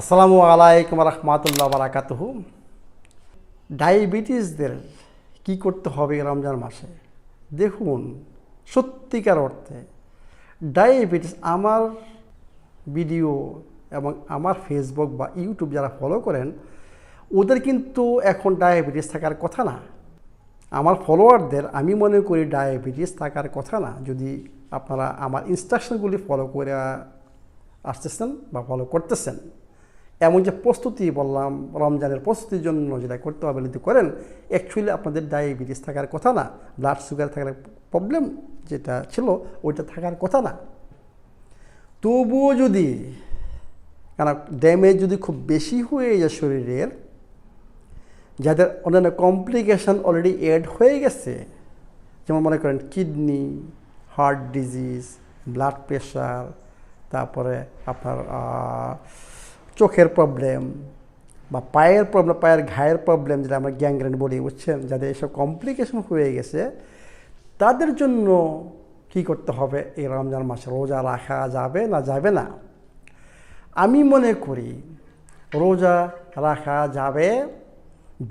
আসসালামু আলাইকুম রহমতুল্লাহ বারাকাতুহ। ডায়াবেটিসদের কি করতে হবে রমজান মাসে? দেখুন, সত্যিকার অর্থে ডায়াবেটিস আমার ভিডিও এবং আমার ফেসবুক বা ইউটিউব যারা ফলো করেন, ওদের কিন্তু এখন ডায়াবেটিস থাকার কথা না। আমার ফলোয়ারদের আমি মনে করি ডায়াবেটিস থাকার কথা না। যদি আপনারা আমার ইনস্ট্রাকশনগুলি ফলো করে আসতেছেন বা ফলো করতেছেন। এমন যে প্রস্তুতি বললাম, রমজানের প্রস্তুতির জন্য যেটা করতে হবে যদি করেন অ্যাকচুয়ালি আপনাদের ডায়াবেটিস থাকার কথা না ব্লাড সুগার থাকার প্রবলেম যেটা ছিল, ওইটা থাকার কথা না। তবুও যদি কারণ ড্যামেজ যদি খুব বেশি হয়ে যায় শরীরের, যাদের অন্যান্য কমপ্লিকেশন অলরেডি অ্যাড হয়ে গেছে, যেমন মনে করেন kidney heart disease blood pressure তারপরে আপনার চোখের প্রবলেম বা পায়ের প্রবলেম পায়ের ঘায়ের প্রবলেম যেটা আমরা গ্যাংগ্রেন বলি, বুঝছেন? যাদের এসব কমপ্লিকেশন হয়ে গেছে, তাদের জন্য কি করতে হবে? এই রমজান মাসে রোজা রাখা যাবে না যাবে না? আমি মনে করি রোজা রাখা যাবে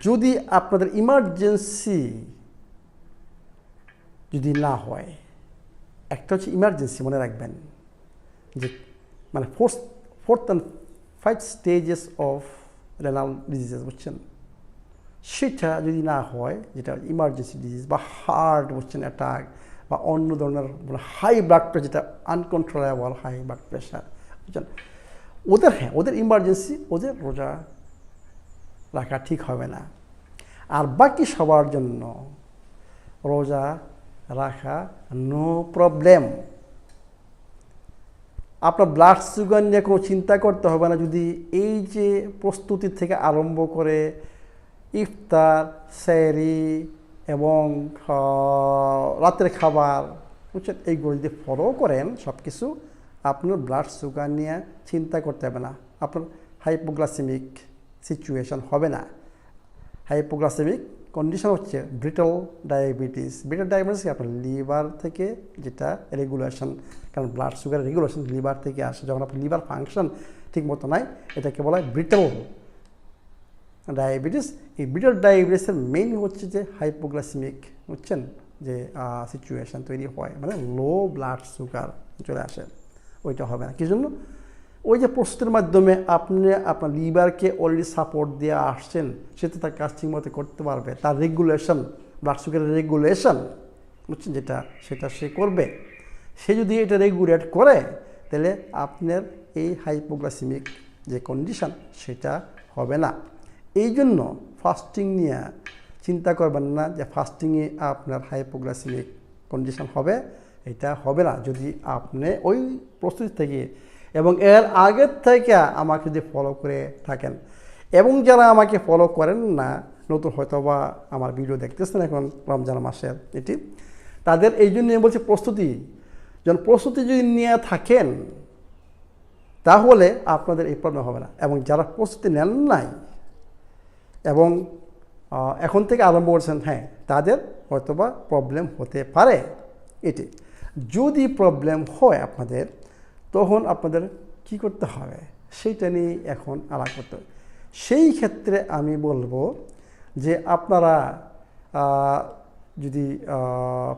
যদি আপনাদের ইমার্জেন্সি যদি না হয়। একটা হচ্ছে ইমার্জেন্সি মনে রাখবেন। যে মানে fourth fourth and five stages of renal diseases বুঝছেন সেটা যদি না হয়, যেটা ইমার্জেন্সি ডিজিজ বা হার্ট বুঝছেন অ্যাটাক বা অন্য ধরনের হাই ব্লাড প্রেশার যেটা আনকন্ট্রোলেবল হাই ব্লাড প্রেশার বুঝছেন ওদের হ্যাঁ ওদের ইমার্জেন্সি ওদের রোজা রাখা ঠিক হবে না। আর বাকি সবার জন্য রোজা রাখা নো প্রবলেম আপনার ব্লাড সুগার নিয়ে কোনো চিন্তা করতে হবে না। যদি এই যে প্রস্তুতি থেকে আরম্ভ করে ইফতার স্যারি এবং রাতের খাবার, বুঝছেন? এইগুলো যদি ফলো করেন সব কিছু আপনার ব্লাড সুগার নিয়ে চিন্তা করতে হবে না। আপনার হাইপোগ্লাসেমিক সিচুয়েশন হবে না। হাইপোগ্লাসেমিক কন্ডিশন হচ্ছে ব্রিটল ডায়াবেটিস ব্রিটল ডায়াবেটিস আপনার লিভার থেকে যেটা রেগুলেশন কারণ ব্লাড সুগার রেগুলেশন লিভার থেকে আসে। যখন আপনার লিভার ফাংশন ঠিক মতো নাই, এটাকে বলা হয় ব্রিটল ডায়াবেটিস এই ব্রিটল ডায়াবেটিসের মেইন হচ্ছে যে হাইপোগ্লাসেমিক বুঝছেন? যে সিচুয়েশন তৈরি হয়। মানে লো ব্লাড সুগার চলে আসে। ওইটা হবে না। কি জন্য? ওই যে প্রস্তুতির মাধ্যমে আপনি আপনার লিভারকে অলরেডি সাপোর্ট দিয়ে আসছেন, সে তো তার কাজ ঠিক মতো করতে পারবে। তার রেগুলেশন ব্লাড সুগারের রেগুলেশন বুঝছেন যেটা, সেটা সে করবে। সে যদি এটা রেগুলেট করে, তাহলে আপনার এই হাইপোগ্লাসিমিক যে কন্ডিশন সেটা হবে না। এই জন্য ফাস্টিং নিয়ে চিন্তা করবেন না যে ফাস্টিংয়ে আপনার হাইপোগ্লাসিমিক কন্ডিশন হবে, এটা হবে না। যদি আপনি ওই প্রস্তুতি থেকে এবং এর আগের থেকে আমাকে যদি ফলো করে থাকেন। এবং যারা আমাকে ফলো করেন না, নতুন হয়তো বা আমার ভিডিও দেখতেছেন এখন রমজান মাসের এটি, তাদের এই জন্য বলছি প্রস্তুতি। যখন প্রস্তুতি যদি নিয়ে থাকেন, তাহলে আপনাদের এই প্রবলেম হবে না। এবং যারা প্রস্তুতি নেন নাই, এবং এখন থেকে আরম্ভ করছেন হ্যাঁ তাদের হয়তোবা প্রবলেম হতে পারে এটি। যদি প্রবলেম হয় আপনাদের তখন আপনাদের কি করতে হবে? সেইটা নিয়ে এখন আলাপ করতে হবে। সেই ক্ষেত্রে আমি বলব যে আপনারা যদি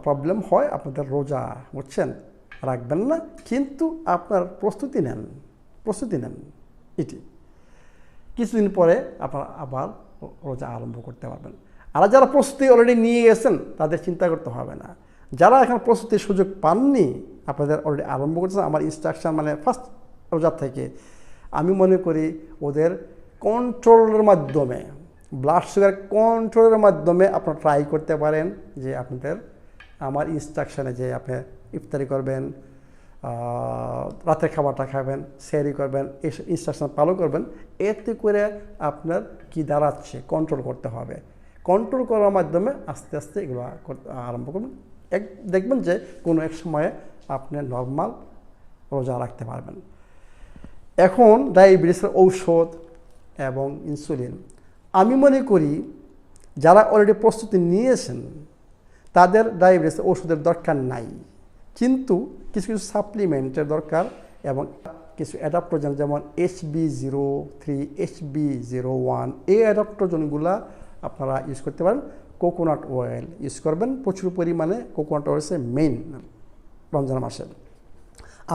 প্রবলেম হয় আপনাদের রোজা বুঝছেন? রাখবেন না, কিন্তু আপনার প্রস্তুতি নেন। প্রস্তুতি নেন এটি। কিছুদিন পরে আপনারা আবার রোজা আরম্ভ করতে পারবেন। আর যারা প্রস্তুতি অলরেডি নিয়ে গেছেন, তাদের চিন্তা করতে হবে না। যারা এখন প্রস্তুতির সুযোগ পাননি আপনাদের অলরেডি আরম্ভ করছেন আমার ইনস্ট্রাকশন মানে ফার্স্ট রোজার থেকে। আমি মনে করি ওদের কন্ট্রোলের মাধ্যমে ব্লাড সুগার কন্ট্রোলের মাধ্যমে আপনারা ট্রাই করতে পারেন যে আপনাদের আমার ইনস্ট্রাকশানে যে আপনি ইফতারি করবেন রাতের খাবারটা খাবেন সেরি করবেন, এই ইনস্ট্রাকশন পালন করবেন, এতে করে আপনার কি দাঁড়াচ্ছে কন্ট্রোল করতে হবে। কন্ট্রোল করার মাধ্যমে আস্তে আস্তে এগুলো আরম্ভ করবেন। এক, দেখবেন যে কোনো এক সময়ে আপনি নর্মাল রোজা রাখতে পারবেন। এখন ডায়াবেটিসের ঔষধ এবং ইনসুলিন। আমি মনে করি, যারা অলরেডি প্রস্তুতি নিয়েছেন, তাদের ডায়াবেটিস ওষুধের দরকার নাই। কিন্তু কিছু কিছু সাপ্লিমেন্টের দরকার এবং কিছু অ্যাডাপ্টোজেন যেমন H B zero three H B zero one এই অ্যাডাপ্টোজনগুলা আপনারা ইউজ করতে পারেন। কোকোনাট অয়েল ইউজ করবেন। প্রচুর পরিমাণে কোকোনাট অয়েল মেইন রমজান মাসে।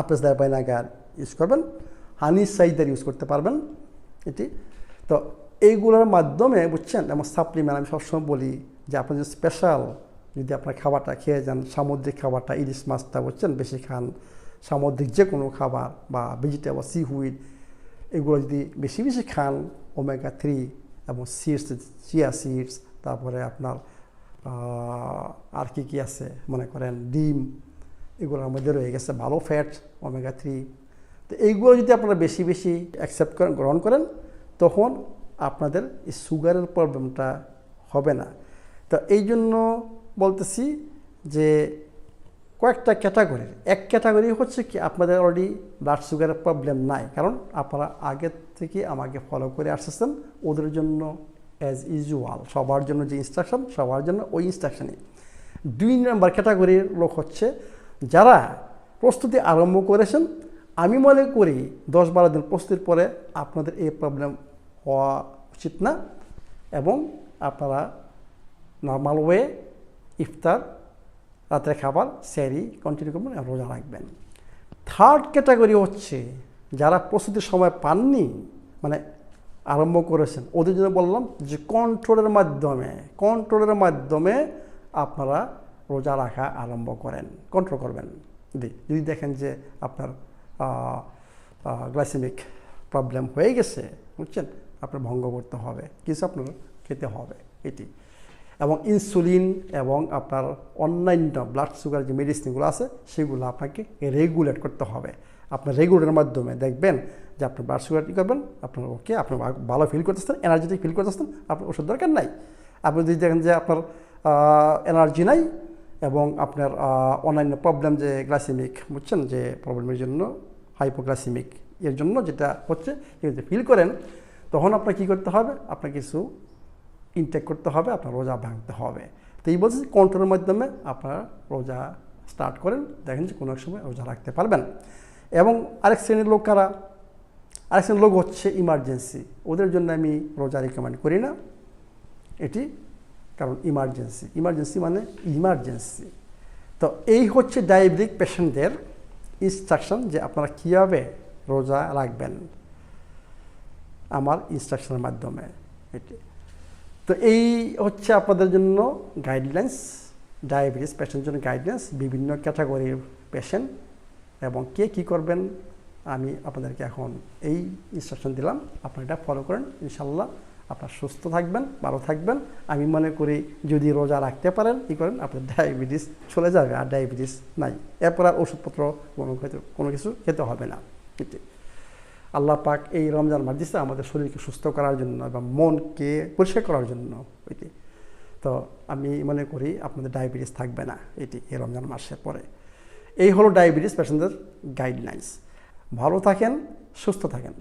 আপেস দায় বাইনাগার ইউজ করবেন, হানি সাইদার ইউজ করতে পারবেন এটি। তো এইগুলোর মাধ্যমে বুঝছেন, এবং সাপ্লিমেন্ট আমি সবসময় বলি যে আপনার যে স্পেশাল যদি আপনার খাবারটা খেয়ে যান, সামুদ্রিক খাবারটা, ইলিশ মাছটা বুঝছেন, বেশি খান, সামুদ্রিক যে কোনো খাবার বা ভেজিটেবল সি হুইড এগুলো যদি বেশি বেশি খান ওমেগা থ্রি এবং সিডস চিয়া সিডস তারপরে আপনার আর কি কি আছে মনে করেন, ডিম এগুলোর মধ্যে রয়ে গেছে ভালো ফ্যাট ওমেগা থ্রি তো এইগুলো যদি আপনারা বেশি বেশি অ্যাকসেপ্ট করেন, গ্রহণ করেন, তখন আপনাদের এই সুগারের প্রবলেমটা হবে না। তো এই জন্য বলতেছি যে কয়েকটা ক্যাটাগরির এক ক্যাটাগরি হচ্ছে কি আপনাদের অলরেডি ব্লাড সুগারের প্রবলেম নাই, কারণ আপনারা আগে থেকে আমাকে ফলো করে আসতেছেন, ওদের জন্য অ্যাজ ইউজুয়াল সবার জন্য যে ইনস্ট্রাকশন সবার জন্য ওই ইনস্ট্রাকশনই দুই নম্বর ক্যাটাগরির লোক হচ্ছে যারা প্রস্তুতি আরম্ভ করেছেন, আমি মনে করি দশ বারো দিন প্রস্তুতির পরে আপনাদের এই প্রবলেম হওয়া উচিত না এবং আপনারা নর্মাল ওয়ে ইফতার, রাতের খাবার স্যারি কন্টিনিউ করবেন রোজা রাখবেন। থার্ড ক্যাটাগরি হচ্ছে যারা প্রস্তুতির সময় পাননি মানে আরম্ভ করেছেন, ওদের জন্য বললাম যে কন্ট্রোলের মাধ্যমে কন্ট্রোলের মাধ্যমে আপনারা রোজা রাখা আরম্ভ করেন কন্ট্রোল করবেন। যদি দেখেন যে আপনার গ্লাইসেমিক প্রবলেম হয়ে গেছে, বুঝছেন? আপনার ভঙ্গ করতে হবে, কিছু আপনার খেতে হবে, এটি। এবং ইনসুলিন এবং আপনার অন্যান্য ব্লাড সুগার যে মেডিসিনগুলো আছে, সেগুলো আপনাকে রেগুলেট করতে হবে। আপনার রেগুলেটের মাধ্যমে দেখবেন যে আপনার ব্লাড সুগার কী করবেন, আপনার ওকে, আপনি ভালো ফিল করতেছেন এনার্জেটিক ফিল করতেছেন, আপনার ওষুধ দরকার নাই। আপনি যদি দেখেন যে আপনার এনার্জি নাই এবং আপনার অন্যান্য প্রবলেম যে গ্লাইসেমিক বুঝছেন? যে প্রবলেমের জন্য হাইপোগ্লাইসেমিক এর জন্য যেটা হচ্ছে যদি ফিল করেন, তখন আপনার কী করতে হবে? আপনার কিছু ইনটেক করতে হবে, আপনার রোজা ভাঙতে হবে। তো এই বলছি কন্ট্রোলের মাধ্যমে আপনার রোজা স্টার্ট করেন, দেখেন যে কোনো এক সময় রোজা রাখতে পারবেন। এবং আরেক শ্রেণির লোক কারা? আরেক শ্রেণির লোক হচ্ছে ইমার্জেন্সি ওদের জন্য আমি রোজা রিকমেন্ড করি না। এটি কারণ ইমার্জেন্সি ইমার্জেন্সি মানে ইমার্জেন্সি তো এই হচ্ছে ডায়াবেটিক পেশেন্টদের ইনস্ট্রাকশন যে আপনারা কীভাবে রোজা রাখবেন আমার ইনস্ট্রাকশনের মাধ্যমে। এটি। তো এই হচ্ছে আপনাদের জন্য গাইডলাইন্স ডায়াবেটিস পেশেন্টের জন্য গাইডলাইন্স বিভিন্ন ক্যাটাগরির পেশেন্ট এবং কে কী করবেন, আমি আপনাদেরকে এখন এই ইনস্ট্রাকশন দিলাম। আপনারা এটা ফলো করেন ইনশাল্লাহ আপনার সুস্থ থাকবেন, ভালো থাকবেন। আমি মনে করি যদি রোজা রাখতে পারেন, কী করেন? আপনার ডায়াবেটিস চলে যাবে আর ডায়াবেটিস নাই। এরপর আর ওষুধপত্র কোনো কোনো কিছু খেতে হবে না। আল্লাহ পাক এই রমজান মাস দিচ্ছে আমাদের শরীরকে সুস্থ করার জন্য এবং মনকে পরিষ্কার করার জন্য এটি তো আমি মনে করি আপনাদের ডায়াবেটিস থাকবে না এটি এই রমজান মাসের পরে। এই হলো ডায়াবেটিস পেশেন্টদের গাইডলাইন্স ভালো থাকেন, সুস্থ থাকেন।